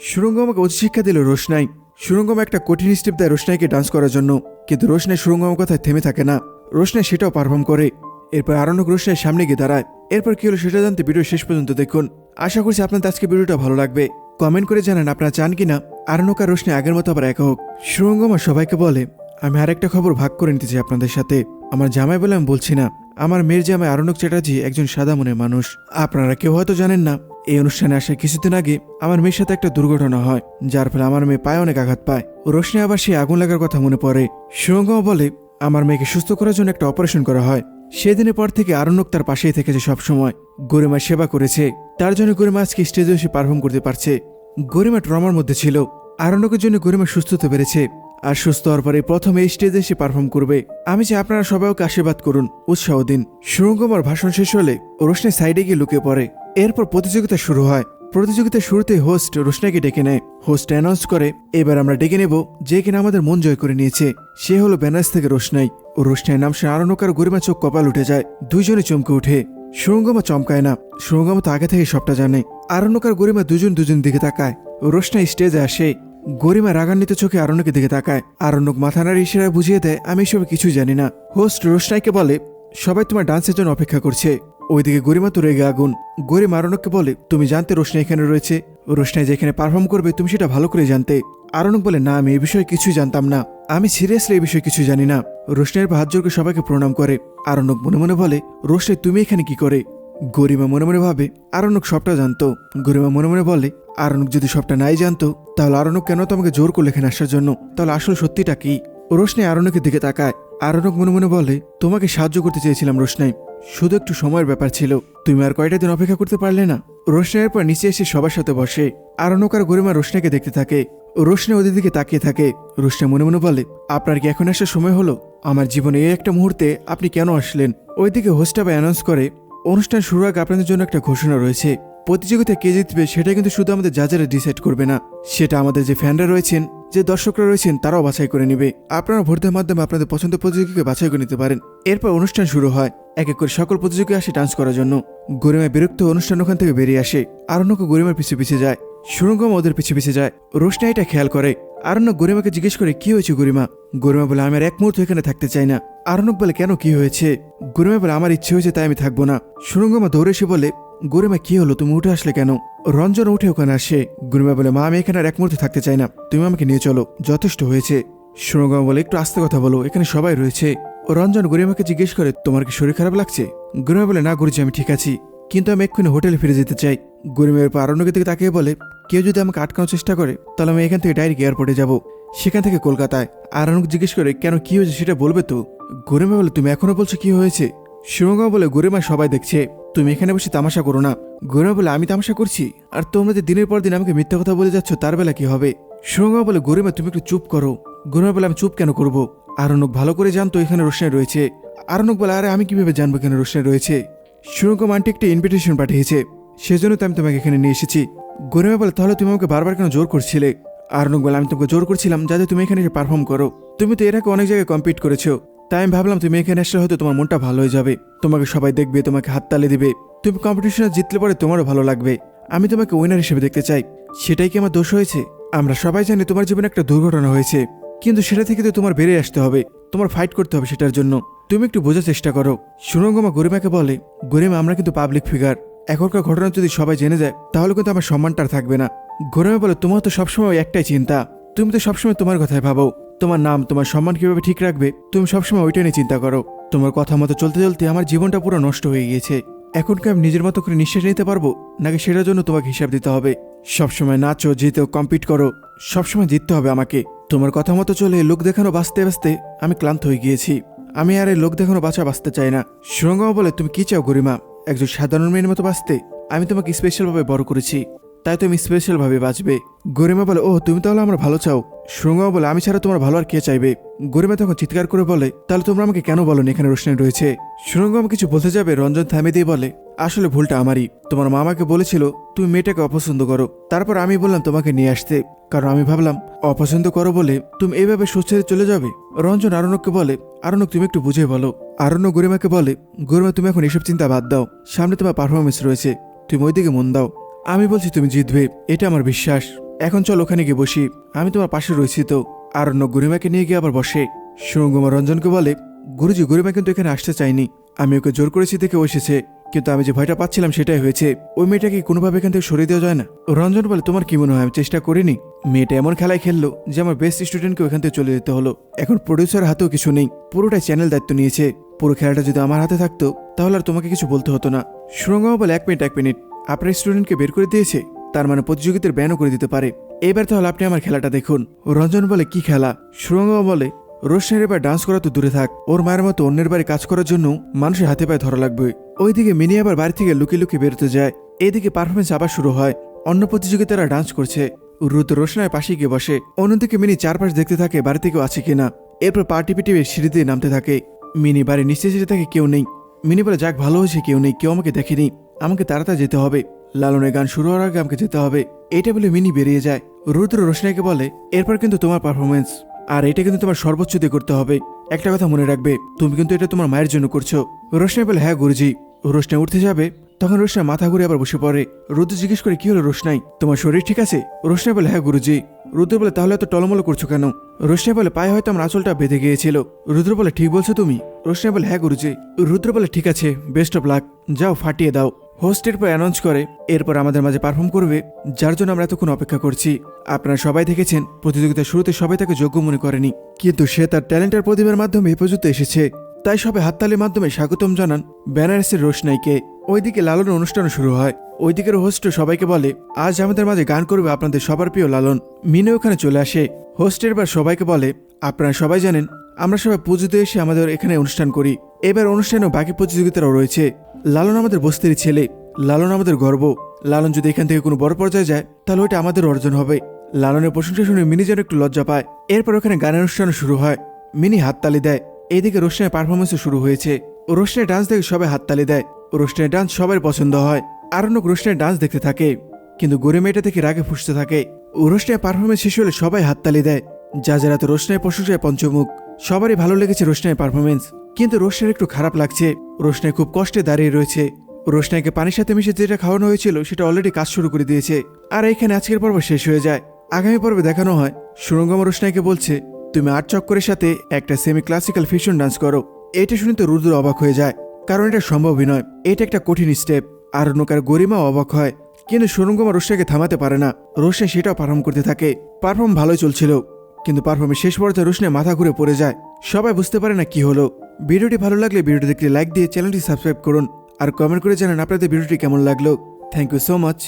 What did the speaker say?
সুরঙ্গ আমাকে অতি শিক্ষা দিল রোশনাই। সুরঙ্গম একটা কঠিন স্টেপ দেয় রোশনাইকে ডান্স করার জন্য। কিন্তু রোশনাই সুরঙ্গমের কথায় থেমে থাকে না। রোশনাই সেটাও পারফর্ম করে। এরপর আরণ্যক রোশনাই সামনে গিয়ে দাঁড়ায়। এরপর কি হলো সেটা জানতে ভিডিও শেষ পর্যন্ত দেখুন। আশা করছি আপনাদের আজকে ভিডিওটা ভালো লাগবে। কমেন্ট করে জানান আপনারা চান কিনা। আরণ্যক আর রোশনাই আগের মতো আবার একা হোক সুরঙ্গমা সবাইকে বলে, আমি আরেকটা খবর ভাগ করে নিতে চাই আপনাদের সাথে। আমার জামাই বলে আমি বলছি না। আমার মেয়ের জামাই আরণ্যক চ্যাটার্জি একজন সাদা মনের মানুষ। আপনারা কেউ হয়তো জানেন না, এই অনুষ্ঠানে আসার কিছুদিন আগে আমার মেয়ের সাথে একটা দুর্ঘটনা হয়, যার ফলে আমার মেয়ে পায়ে অনেক আঘাত পায়। রোশনি আবার সেই আগুন লাগার কথা মনে পড়ে। সুরঙ্গমা বলে, আমার মেয়েকে সুস্থ করার জন্য একটা অপারেশন করা হয়। সেদিনের পর থেকে আরণ্যক তার পাশেই থেকেছে সবসময়। গরিমার সেবা করেছে। তার জন্য গরিমা আজকে স্টেজে এসে পারফর্ম করতে পারছে। গরিমা ট্রমার মধ্যে ছিল। আরণ্যকের জন্য গরিমা সুস্থ হতে পেরেছে আর সুস্থ হওয়ার পরে প্রথম স্টেজে এসে পারফর্ম করবে। আমি চাই আপনারা সবাই ওকে আশীর্বাদ করুন, উৎসাহ দিন। সুরঙ্গমার ভাষণ শেষ হলে রোশনি সাইডে গিয়ে লুকিয়ে পড়ে। এরপর প্রতিযোগিতা শুরু হয়। প্রতিযোগিতার শুরুতে হোস্ট রোশনাকে ডেকে নেয়। হোস্ট অ্যানাউন্স করে, এবার আমরা ডেকে নেব যে কিনা আমাদের মন জয় করে নিয়েছে। সে হলো বেনারস থেকে রোশনাই। ও রোশনাই নাম শুনে আরণকার গরিমা চোখ কপাল উঠে যায়। দুইজনে চমকে উঠে। সুরঙ্গমা চমকায় না। সুরঙ্গমা তো আগে থেকে সবটা জানে। আরণ্যকার গরিমা দুজন দুজন দিকে তাকায়। রোশনাই স্টেজে আসে। গরিমা রাগান্বিত চোখে আরণ্যকের দিকে তাকায়। আরণ্যক মাথা নাড়ি ইশারায় বুঝিয়ে দেয়, আমি এসব কিছুই জানি না। হোস্ট রোশনাইকে বলে, সবাই তোমার ডান্সের জন্য অপেক্ষা করছে। ওইদিকে গরিমা তো রেগে আগুন। গরিমা আরণককে বলে, তুমি জানতে রোশনাই এখানে রয়েছে। রোশনাই যেখানে পারফর্ম করবে, তুমি সেটা ভালো করে জানতে। আরণক বলে, না, আমি এই বিষয়ে কিছুই জানতাম না। আমি সিরিয়াসলি এই বিষয়ে কিছু জানি না। রোশনাইয়ের জোরকে সবাইকে প্রণাম করে। আরণক মনে মনে বলে, রোশনাই, তুমি এখানে কি করে? গরিমা মনে মনে ভাবে, আরণক সবটা জানতো। গরিমা মনে মনে বলে, আরণক যদি সবটা নাই জানতো, তাহলে আরণক কেন তোমাকে জোর করলে এখানে আসার জন্য? তাহলে আসল সত্যিটা কি? রোশনাই আরণকের দিকে তাকায়। আরণক মনে মনে বলে, তোমাকে সাহায্য করতে চেয়েছিলাম রোশনাই। শুধু একটু সময়ের ব্যাপার ছিল। তুমি আর কয়টা দিন অপেক্ষা করতে পারলে না? রোশনাইয়ের পর নিচে এসে সবার সাথে বসে। আরণক আর গরিমা রোশনাইকে দেখতে থাকে। রোশনা ওদের দিকে তাকিয়ে থাকে। রোশনা মনে মনে বলে, আপনার কি এখন আসার সময় হলো? আমার জীবনে এই একটা মুহূর্তে আপনি কেন আসলেন? ওইদিকে হোস্ট আবার অ্যানাউন্স করে অনুষ্ঠান শুরুর আগে আপনাদের জন্য একটা ঘোষণা রয়েছে। প্রতিযোগিতা কে জিতবে সেটা কিন্তু শুধু আমাদের জাজারা ডিসাইড করবে না। সেটা আমাদের যে ফ্যানরা রয়েছেন, যে দর্শকরা রয়েছেন, তারাও বাছাই করে নেবে। আপনারা ভোটের মাধ্যমে আপনাদের পছন্দ প্রতিযোগীকে বাছাই করে নিতে পারেন। এরপর অনুষ্ঠান শুরু হয়। এক এক করে সকল প্রতিযোগী আসে ডান্স করার জন্য। গরিমা বিরক্ত অনুষ্ঠান ওখান থেকে বেরিয়ে আসে। আরণ্যক গরিমার পিছু পিছিয়ে যায়। সুরঙ্গম ওদের পিছু পিছিয়ে যায়। রোশনা এটা খেয়াল করে। আরণ্যক গরিমাকে জিজ্ঞেস করে, কি হয়েছে গরিমা? গরিমা বলে, আমি আর এক মুহূর্ত এখানে থাকতে চাই না। আরণ্যক বলে, কেন কি হয়েছে? গরিমা বলে, আমার ইচ্ছে হয়েছে তাই আমি থাকব না। সুরঙ্গমা দৌড়ে এসে বলে, গরিমা, কি হলো? তুমি উঠে আসলে কেন? রঞ্জন উঠে ওখানে আসে। গরিমা বলে, মা, আমি এখানে আর এক মুহূর্তে থাকতে চাই না। তুমি আমাকে নিয়ে চলো। যথেষ্ট হয়েছে। সুরঙ্গমা বলে, একটু আস্তে কথা বলো। এখানে সবাই রয়েছে। রঞ্জন গরিমাকে জিজ্ঞেস করে, তোমার কি শরীর খারাপ লাগছে? গরিমা বলে, না গুরুজি, আমি ঠিক আছি। কিন্তু আমি এক্ষুনি হোটেলে ফিরে যেতে চাই। গরিমের পর আরণ্যকের দিকে তাকিয়ে বলে, কেউ যদি আমাকে আটকানোর চেষ্টা করে, তাহলে আমি এখান থেকে ডাইরেক্ট এয়ারপোর্টে যাব। সেখান থেকে কলকাতায়। আরণ্যক জিজ্ঞেস করে, কেন, কি হয়েছে সেটা বলবে তো? গরিমা বলে, তুমি এখনও বলছো কি হয়েছে? সুরঙ্গা বলে, গরিমা সবাই দেখছে। তুমি এখানে বসে তামাশা করো না। গরিমা বলে, আমি তামাশা করছি? আর তোমরা যে দিনের পর দিন আমাকে মিথ্যা কথা বলে যাচ্ছ, তার বেলা কি হবে? সুরঙ্গা বলে, গরিমা, তুমি একটু চুপ করো। গরিমা বলে, আমি চুপ কেন করব? আরণ্যক ভালো করে জানতো, এখানে রোশনাই রয়েছে। আরণ্যক বলে, আরে, আমি কীভাবে জানব এখানে রোশনাই রয়েছে? সুরঙ্গম আন্টি একটা ইনভিটেশন পাঠিয়েছে। সেজন্য তো আমি তোমাকে এখানে নিয়ে এসেছি। গরিমা বলে, তাহলে তুমি আমাকে বারবার কেন জোর করছিলে? আরণক বলে, আমি তোমাকে জোর করছিলাম যাতে তুমি এখানে এসে পারফর্ম করো। তুমি তো এর আগে অনেক জায়গায় কম্পিট করেছ। তাই আমি ভাবলাম তুমি এখানে আসলে হয়তো তোমার মনটা ভালো হয়ে যাবে। তোমাকে সবাই দেখবে, তোমাকে হাততালি দিবে। তুমি কম্পিটিশনে জিতলে পরে তোমারও ভালো লাগবে। আমি তোমাকে উইনার হিসেবে দেখতে চাই। সেটাই কি আমার দোষ হয়েছে? আমরা সবাই জানি তোমার জীবনে একটা দুর্ঘটনা হয়েছে। কিন্তু সেটা থেকে তো তোমার বেরিয়ে আসতে হবে। তোমার ফাইট করতে হবে সেটার জন্য। তুমি একটু বোঝার চেষ্টা করো। সুরঙ্গমা গরিমাকে বলে, গরিমা, আমরা কিন্তু পাবলিক ফিগার এখনকার ঘটনা যদি সবাই জেনে যায়, তাহলে কিন্তু আমার সম্মানটা আর থাকবে না। গরিমা বলে, তোমার তো সবসময় একটাই চিন্তা। তুমি তো সবসময় তোমার কথাই ভাবো। তোমার নাম, তোমার সম্মান কীভাবে ঠিক রাখবে, তুমি সবসময় ওইটা নিয়ে চিন্তা করো। তোমার কথা মতো চলতে চলতে আমার জীবনটা পুরো নষ্ট হয়ে গিয়েছে। এখন কি আমি নিজের মতো করে নিঃশ্বাস নিতে পারব? নাকি সেটার জন্য তোমাকে হিসাব দিতে হবে? সবসময় নাচো, জিতেও কম্পিট করো। সবসময় জিততে হবে আমাকে। তোমার কথা মতো চলে লোক দেখানো বাঁচতে বাঁচতে আমি ক্লান্ত হয়ে গিয়েছি। আমি আর এই লোক দেখানো বাঁচা বাঁচতে চাই না। সুরঙ্গমা বলে, তুমি কি চাও গরিমা? একজন সাধারণ মেয়ের মতো বাঁচতে আমি তোমাকে স্পেশালভাবে বড় করেছি। তাই তুমি স্পেশালভাবে বাঁচবে। গরিমা বলে ও তুমি তাহলে আমার ভালো চাও। সুরঙ্গমা বলে, আমি ছাড়া তোমার ভালো আর কে চাইবে? গরিমা তখন চিৎকার করে বলে, তাহলে তোমরা আমাকে কেন বলো এখানে রোশনাই রয়েছে? সুরঙ্গমা কিছু বলতে যাবে, রঞ্জন থামে দিয়ে বলে, আসলে ভুলটা আমারই। তোমার মামাকে বলেছিল, তুমি মেয়েটাকে অপছন্দ করো। তারপর আমি বললাম, তোমাকে নিয়ে আসতে। কারণ আমি ভাবলাম, অপছন্দ করো বলে, তুমি এইভাবে সুস্থে চলে যাবে? রঞ্জন আরণ্যককে বলে আরণ্যক, তুমি একটু বুঝে বলো। আরণ্য গরিমাকে বলে, গরিমা, তুমি এখন এসব চিন্তা বাদ দাও। সামনে তোমার পারফরমেন্স রয়েছে। তুমি ওইদিকে মন দাও। আমি বলছি তুমি জিতবে। এটা আমার বিশ্বাস। এখন চল ওখানে গিয়ে বসি। আমি তোমার পাশে রয়েছি তো। আরণ্য গরিমাকে নিয়ে গিয়ে আবার বসে। সুরঙ্গমা রঞ্জনকে বলে, গুরুজি, গরিমা কিন্তু এখানে আসতে চাইনি আমি ওকে জোর করেছি দেখে ও এসেছে। কিন্তু আমি যে ভয়টা পাচ্ছিলাম সেটাই হয়েছে, ওই মেয়েটাকে কোনোভাবে এখান থেকে সরিয়ে দেওয়া যায় না। রঞ্জন বলে, তোমার কি মনে হয়? আমি চেষ্টা করিনি। মেয়েটা এমন খেলায় খেললো যে আমার বেস্ট স্টুডেন্টকে ওখান থেকে চলে যেতে হলো। এখন প্রডিউসার হাতেও কিছু নেই, পুরোটাই চ্যানেল দায়িত্ব নিয়েছে। পুরো খেলাটা যদি আমার হাতে থাকতো, তাহলে আর তোমাকে কিছু বলতে হতো না। সুরঙ্গমা বলে, এক মিনিট এক মিনিট। আপনার স্টুডেন্টকে বের করে দিয়েছে? তার মানে প্রতিযোগিতার ব্যানও করে দিতে পারে। এবার তাহলে আপনি আমার খেলাটা দেখুন। রঞ্জন বলে, কি খেলা? সুরঙ্গমা বলে রোশনের এবার ডান্স করা তো দূরে থাক। ওর মায়ের মতো অন্যের বাড়ি কাজ করার জন্য মানুষের হাতে পায়ে ধরা লাগবে। ওইদিকে মিনি আবার বাড়ি থেকে লুকিয়ে লুকিয়ে বেরোতে যায়। এদিকে পারফরমেন্স আবার শুরু হয়। অন্য প্রতিযোগিতারা ডান্স করছে। রুদ রোশনায় পাশে গিয়ে বসে। অন্যদিকে মিনি চারপাশ দেখতে থাকে বাড়িতে কেউ আছে কিনা। এরপর পার্টি পিটিয়ে সিঁড়ি দিয়ে নামতে থাকে। মিনি বাড়ি নিচে সিঁড়ি থাকে কেউ নেই। মিনি বলে, যাক, ভালো হয়েছে, কেউ নেই। কেউ আমাকে দেখেনি। আমাকে তাড়াতাড়ি যেতে হবে। লালনের গান শুরু হওয়ার আগে আমাকে যেতে হবে। এটা বলে মিনি বেরিয়ে যায়। রুদ্র রোশনাইকে বলে, এরপর কিন্তু তোমার পারফরমেন্স আর এটা কিন্তু তোমার সর্বোচ্চ দিয়ে করতে হবে। একটা কথা মনে রাখবে, তুমি কিন্তু এটা তোমার মায়ের জন্য করছ। রোশনাই বলে হ্যাঁ গুরুজি। রোশনাই উঠতে যাবে, তখন রোশনাই মাথা ঘুরে আবার বসে পড়ে। রুদ্র জিজ্ঞেস করে, কি হলো রোশনাই? তোমার শরীর ঠিক আছে? রোশনাই বলে হ্যাঁ গুরুজি। রুদ্র বলে, তাহলে এত টলমলো করছ কেন? রোশনাই বলে, পায়ে হয়তো আমার আঁচলটা বেঁধে গিয়েছিল। রুদ্র বলে, ঠিক বলছো তুমি। রোশনাই বলে হ্যাঁ গুরুজি। রুদ্র বলে, ঠিক আছে বেস্ট অফ লাক যাও, ফাটিয়ে দাও। হোস্টের পর অ্যানাউন্স করে, এরপর আমাদের মাঝে পারফর্ম করবে, যার জন্য আমরা এতক্ষণ অপেক্ষা করছি। আপনারা সবাই দেখেছেন, প্রতিযোগিতার শুরুতে সবাই তাকে যোগ্য মনে করেনি। কিন্তু সে তার ট্যালেন্টের প্রতিভার মাধ্যমে এ পর্যন্ত এসেছে। তাই সবে হাততালির মাধ্যমে স্বাগতম জানান বেনারসের রোশনাইকে। ওইদিকে লালনের অনুষ্ঠান শুরু হয়। ওইদিকের হোস্ট সবাইকে বলে, আজ আমাদের মাঝে গান করবে আপনাদের সবার প্রিয় লালন। মিনে ওখানে চলে আসে। হোস্টের বার সবাইকে বলে, আপনারা সবাই জানেন, আমরা সবাই পুজোতে এসে আমাদের এখানে অনুষ্ঠান করি। এবার অনুষ্ঠানেও বাকি প্রতিযোগিতারাও রয়েছে। লালন আমাদের বস্তির ছেলে, লালন আমাদের গর্ব। লালন যদি এখান থেকে কোনো বড় পর্যায়ে যায়, তাহলে ওইটা আমাদের অর্জন হবে। লালনের প্রশংসা শুনে মিনি যেন একটু লজ্জা পায়। এরপর ওখানে গানের অনুষ্ঠান শুরু হয়। মিনি হাততালি দেয়। এইদিকে রোশনের পারফরমেন্সও শুরু হয়েছে। রোশনের ডান্স দেখে সবাই হাততালি দেয়। রোশনের ডান্স সবার পছন্দ হয়। আরণ্যক রোশনের ডান্স দেখতে থাকে। কিন্তু গড়ে মেয়েটা থেকে রাগে ফুসতে থাকে। রোশনের পারফরমেন্স শেষ হলে সবাই হাততালি দেয়। যা যারা তো রোশনের প্রশংসায় পঞ্চমুখ। সবারই ভালো লেগেছে রোশনের পারফরমেন্স কিন্তু রোশনের একটু খারাপ লাগছে। রোশনাই খুব কষ্টে দাঁড়িয়ে রয়েছে। রোশনাইকে পানির সাথে মিশে যেটা খাওয়ানো হয়েছিল, সেটা অলরেডি কাজ শুরু করে দিয়েছে। আর এখানে আজকের পর্ব শেষ হয়ে যায়। আগামী পর্বে দেখানো হয়। সুরঙ্গম রোশনাইকে বলছে, তুমি আট চক্করের সাথে একটা সেমি ক্লাসিক্যাল ফিউশন ডান্স করো। এটা শুনে তো রুদ্র অবাক হয়ে যায়। কারণ এটা সম্ভবই নয়। এটা একটা কঠিন স্টেপ আর নৌকার গরিমাও অবাক হয়। কিন্তু সুরঙ্গমা রোশনাইকে থামাতে পারে না। রোশনাই সেটাও পারফর্ম করতে থাকে। পারফর্ম ভালোই চলছিল। কিন্তু পারফর্মের শেষ পর্যায়ে রোশনাই মাথা ঘুরে পড়ে যায়। সবাই বুঝতে পারে না কি হলো। ভিডিওটি ভালো লাগলে ভিডিওটি দেখতে লাইক দিয়ে চ্যানেলটি সাবস্ক্রাইব করুন আর কমেন্ট করে জানান আপনাদের ভিডিওটি কেমন লাগল। Thank you so much